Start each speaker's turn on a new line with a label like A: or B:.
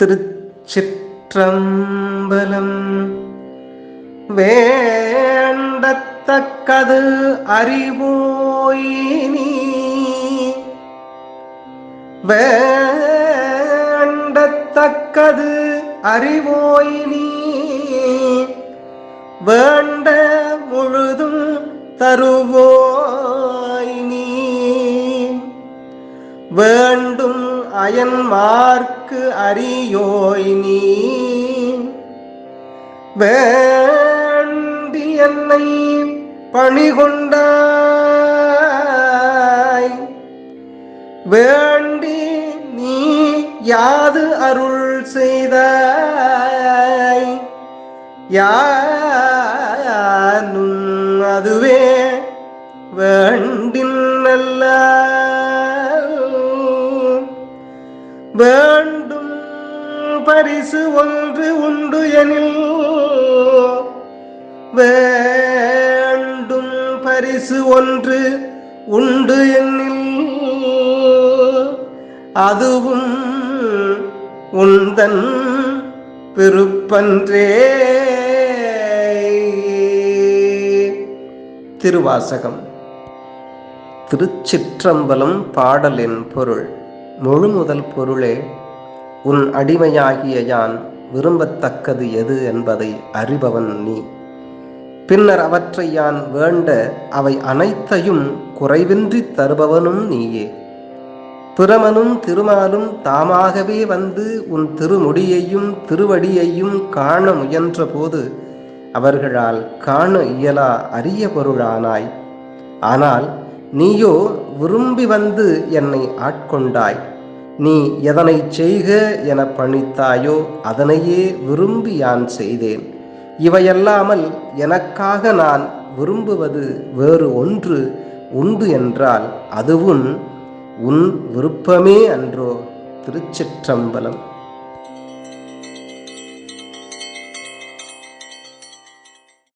A: திருச்சிற்றம்பலம். வேண்டத்தக்கது அறிவோயினி. வேண்டத்தக்கது அறிவோயினி. வேண்ட முழுதும் தருவோய் நீ வேண்டும் அயன்மார்க்கு அறியோய் நீ. வேண்டி என்னை பணிகொண்டாய். வேண்டி நீ யாது அருள் செய்தாய். யானும் அதுவே வேண்டின் நல்லா வேண்டும் பரிசு ஒன்று உண்டு எனில். வேண்டும் பரிசு ஒன்று உண்டு எனில். அதுவும் உந்தன் பெருப்பன்றே திருவாசகம். திருச்சிற்றம்பலம் பாடலின் பொருள். முழு முதல் பொருளே உன் அடிமையாகிய யான் விரும்பத்தக்கது எது என்பதை அறிபவன் நீ. பின்னர் அவற்றை யான் வேண்ட அவை அனைத்தையும் குறைவின்றி தருபவனும் நீயே. பிரமனும் திருமாலும் தாமாகவே வந்து உன் திருமுடியையும் திருவடியையும் காண முயன்றபோது அவர்களால் காண இயலா அரிய பொருளானாய். ஆனால் நீயோ விரும்பி வந்து என்னை ஆட்கொண்டாய். நீ எதனை செய்க என பணித்தாயோ அதனையே விரும்பி யான் செய்தேன். இவையல்லாமல் எனக்காக நான் விரும்புவது வேறு ஒன்று உண்டு என்றால் அதுவும் உன் விருப்பமே அன்றோ திருச்சிற்றம்பலம்.